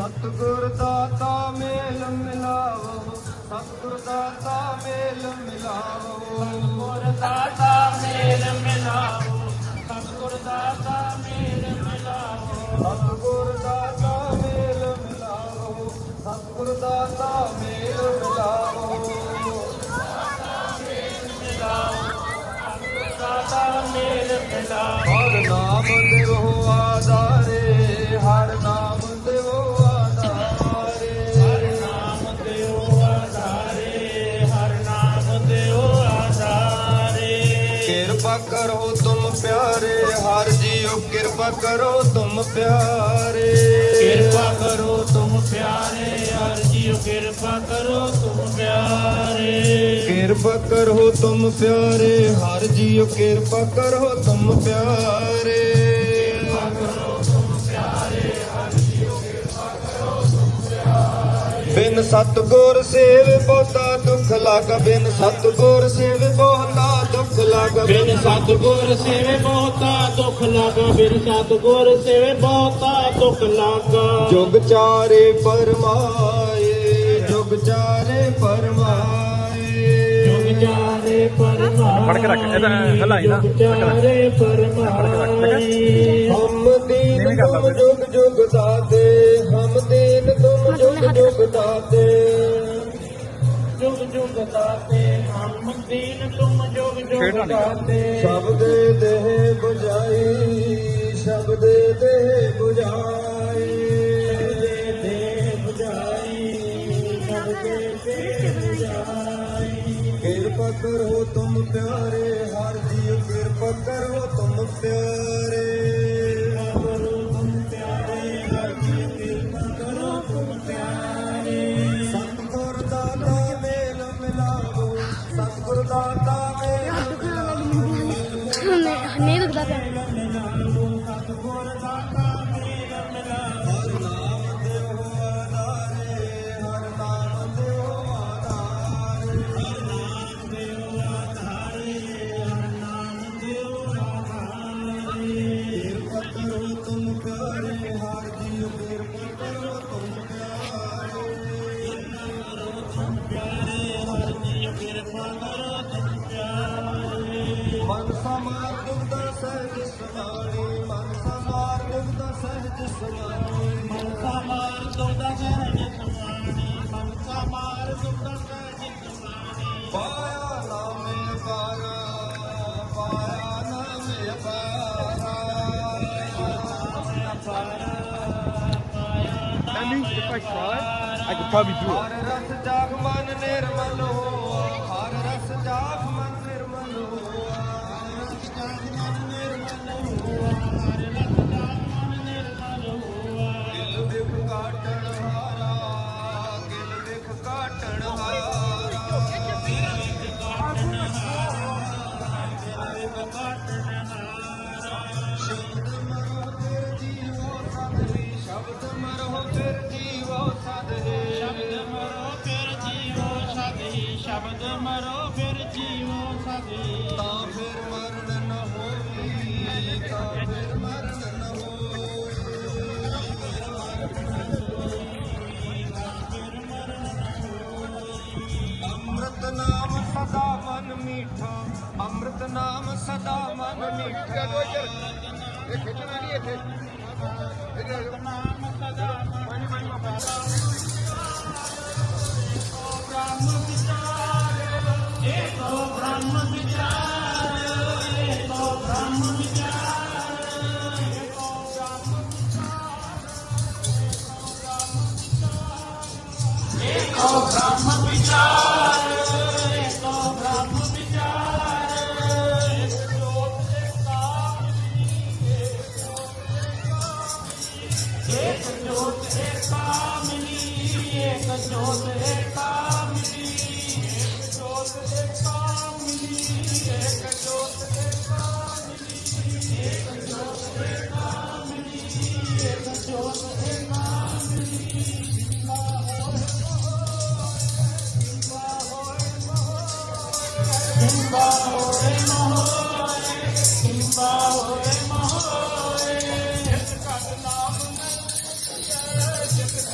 ਸਤਿਗੁਰ ਦਾਤਾ ਮੇਲ ਮਿਲਾਵੋ ਸਤਿਗੁਰ ਦਾਤਾ ਮੇਲ ਮਿਲਾਵੋ ਸਤਿਗੁਰ ਦਾਤਾ ਮੇਲ ਮਿਲਾਓ ਸਤਿਗੁਰ ਦਾਤਾ ਮੇਲ ਮਿਲਾਓ। ਸਤਿਗੁਰ ਦਾਤਾ ਮੇਲ ਮਿਲਾਵੋ ਸਤਿਗੁਰ ਦਾਤਾ ਮੇਲ ਮਿਲਾਵੋ ਦਾਤਾ ਮੇਲ ਮਿਲਾਓ। ਹਰ ਨਾਮ ਦੇਵੋ ਆਧਾਰੇ ਕਿਰਪਾ ਕਰੋ ਤੁਮ ਪਿਆਰੇ ਹਰ ਜੀਓ ਕਿਰਪਾ ਕਰੋ ਤੁਮ ਪਿਆਰੇ। ਕਿਰਪਾ ਕਰੋ ਤੁਮ ਪਿਆਰੇ ਹਰ ਜੀਓ ਕਿਰਪਾ ਕਰੋ ਤੁਮ ਪਿਆਰੇ। ਕਿਰਪਾ ਕਰੋ ਤੁਮ ਪਿਆਰੇ ਹਰ ਜੀਓ ਕਿਰਪਾ ਕਰੋ ਤੁਮ ਪਿਆਰੇ। ਬਿਨ ਸਤਗੁਰ ਸੇਵ ਬਹੁਤਾ ਦੁੱਖ ਲਾਗਾ ਬਿਨ ਸਤਗੁਰ ਸੇਵ ਬਹੁਤਾ ਲਾਗਾ ਬਿਨ ਸਤਗੁਰ ਸੇਵੇ ਬਹੁਤਾ ਦੁੱਖ ਲਾਗਾ ਬਿਨ ਸਤਗੁਰ ਸੇਵੇ ਬਹੁਤਾ ਦੁੱਖ ਲਾਗਾ ਜੁਗ ਚਾਰੇ ਪਰਮਾਏ ਜੁਗ ਚਾਰੇ ਪਰਮਾਏ। ਜੁਗ ਚਾਰੇ ਪਰਮਾਈ ਫੜ ਕੇ ਰੱਖ, ਇਹਦਾ ਹਿਲਾਈ ਨਾ। ਜੁਗ ਚਾਰੇ ਪਰਮਾਈ ਹਮ ਦੀਨ ਤੁਮ। ਜੁਗ ਜੁਗ ਦਾਤੇ ਹਮ ਦੀਨ ਤੁਮ ਜੁਗ ਜੁਗ ਦਾਤੇ। ਜੁਗ ਜੁਗ ਦਾਤੇ ਹਮ ਦੀਨ ਤੁਮ ਜੁਗ ਜੁਗ। ਦਾਤੇ ਸ਼ਬਦ ਦੇਹ 부ਜਾਈ ਸ਼ਬਦ ਦੇਹ 부ਜਾਈ ਦੇ ਦੇ ਬੁਝਾਈ ਸਭ ਦੇ ਦੇ ਬੁਝਾਈ। ਕਿਰਪਾ ਕਰੋ ਤੁਮ ਪਿਆਰੇ ਹਰ ਜੀਵ ਕਿਰਪਾ ਕਰੋ ਤੁਮ ਪਿਆਰੇ। ਨਹੀਂ ਰੁਕਦਾ ਪਿਆ ਸਤਿਗੁਰ I could probably do it. ਤਾਂ ਫਿਰ ਮਰਨ ਨ ਹੋਈ, ਤਾਂ ਫਿਰ ਮਰਨ ਨ ਹੋਈ। ਅੰਮ੍ਰਿਤ ਨਾਮ ਸਦਾ ਮਨ ਮੀਠਾ, ਅੰਮ੍ਰਿਤ ਨਾਮ ਸਦਾ ਮਨ ਮੀਠਾ। ਇਹ ਖਿੱਚਣਾ ਨਹੀਂ ਇੱਥੇ।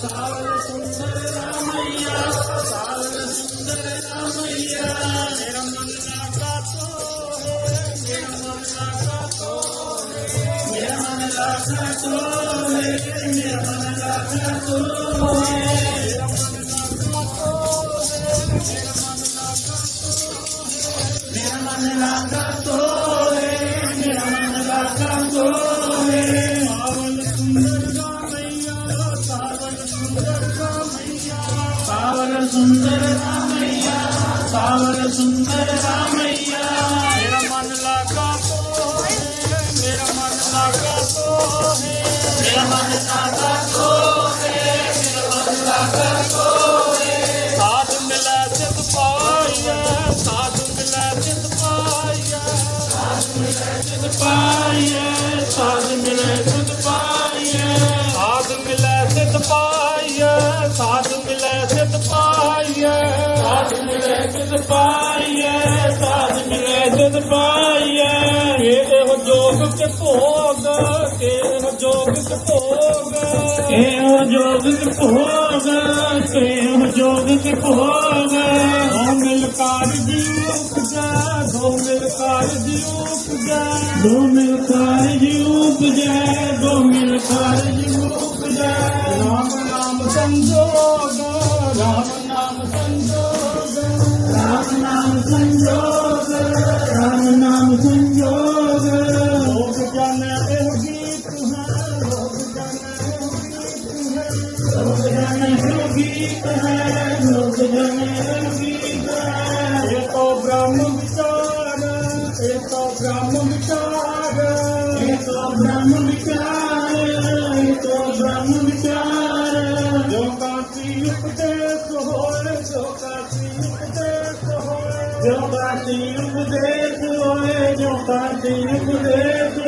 Hallelujah. ਲਾਗਾ ਮੇਰਾ ਮਨ ਲਾਗਾ ਤੋਰੇ ਮੇਰਾ ਮਨ ਲਾਗਾ ਤੋਰੇ ਸਾਧ ਮਿਲੈ ਸਿਧ ਪਾਈਐ ਸਿਧ ਪਾਈਐ ਇਹੋ ਜੋਗ ਕੇ ਭੋਗ ਇਹੋ ਜੋਗ ਕੇ ਭੋਗ। ਇਹੋ ਜੋਗ ਕੇ ਭੋਗ ਇਹੋ ਜੋਗ ਕੇ ਭੋਗ। ਹੋ ਮਿਲ ਕਾਰਜੀ ਉਪਜਾ ਦੋ ਮਿਲ ਕਾਰਜੀ ਉਪਜਾ। ਦੋ ਮਿਲ ਕਾਰਜੀ ਉਪਜਾ ਦੋ ਮਿਲ ਕਾਰਜੀ ਉਪਜਾ। ਰਾਮ ਨਾਮ ਸੰਜੋਗ ਰਾਮ ਨਾਮ ਸੰਜੋਗ ਰਾਮ ਨਾਮ ਸੰਜੋਗ ਰਾਮ ਨਾਮ ਸੰਜੋਗ ਲੋਕ ਜਾਣੈ ਇਹ ਗੀਤ ਹੈ ਲੋਕ ਜਾਣੈ ਇਹ ਗੀਤ ਹੈ ਲੋਕ ਜਾਣੈ ਇਹ ਗੀਤ ਹੈ ਇਹ ਤੋ ਬ੍ਰਹਮ ਵਿਚਾਰ ਇਹ ਤੋ ਬ੍ਰਹਮ ਵਿਚਾਰ de um partido dedo, é de um partido dentro.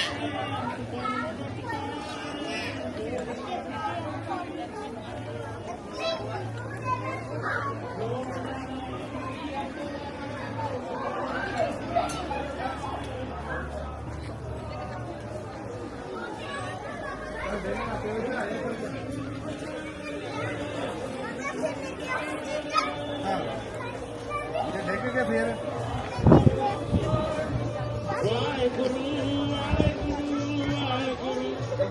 ਡਿੱਗ ਕੇ ਫੇਰ। ਵਾਹਿਗੁਰੂ